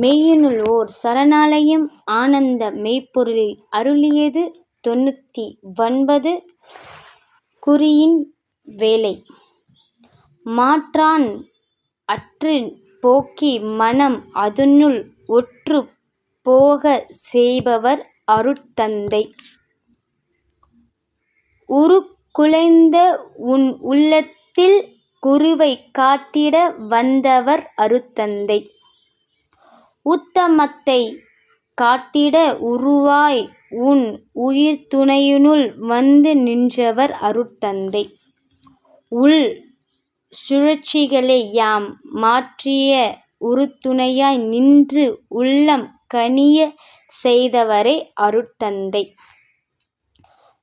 மெய்யினுள் ஓர் சரணாலயம் ஆனந்த மெய்ப்பொருளில் அருளியது தொண்ணூற்றி ஒன்பது குறியின் வேலை மாற்றான் அற்று போக்கி மனம் அதனுள் ஒற்று போக செய்பவர் அருட்தந்தை. உருக்குலைந்த உன் உள்ளத்தில் குருவை காட்டிட வந்தவர் அருத்தந்தை உத்தமத்தை காட்டிட உருவாய் உன் உயிர்த்துணையினுள் வந்து நின்றவர் அருட்தந்தை. உள் சுழற்சிகளை யாம் மாற்றிய உறுதுணையாய் நின்று உள்ளம் கனியச் செய்தவரே அருட்தந்தை.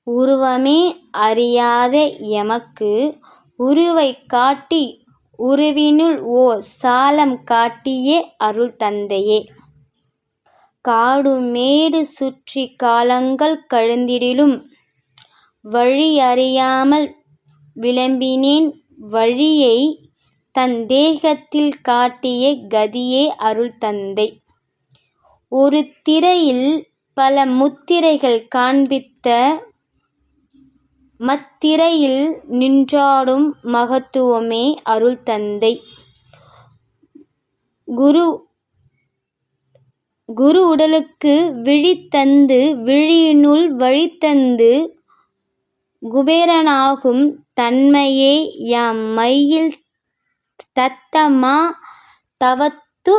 உருவமே அறியாத எமக்கு உருவைக் காட்டி உருவினுள் ஓர் சாலம் காட்டியே அருட்தந்தையே. காடு மேடு சுற்றி காலங்கள் கழிந்திடிலும் வழி அறியாமல் விளம்பினேன் வழியை தன் தேகத்தில் காட்டிய கதியே அருள் தந்தை ஒரு திரையில் பல முத்திரைகள் காண்பித்த மத்திரையில் நின்றாடும் மகத்துவமே அருட்தந்தை. குரு உடலுக்கு விழி தந்து விழியினுள் வழி தந்து குபேரனாகும் தன்மையே யாம் மையில் தத்தமா தவத்து தவத்து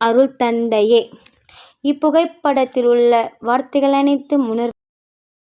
அருட்தந்தையே. இப்புகைப்படத்தில் உள்ள வார்த்தைகள் அனைத்தும் உணர்வு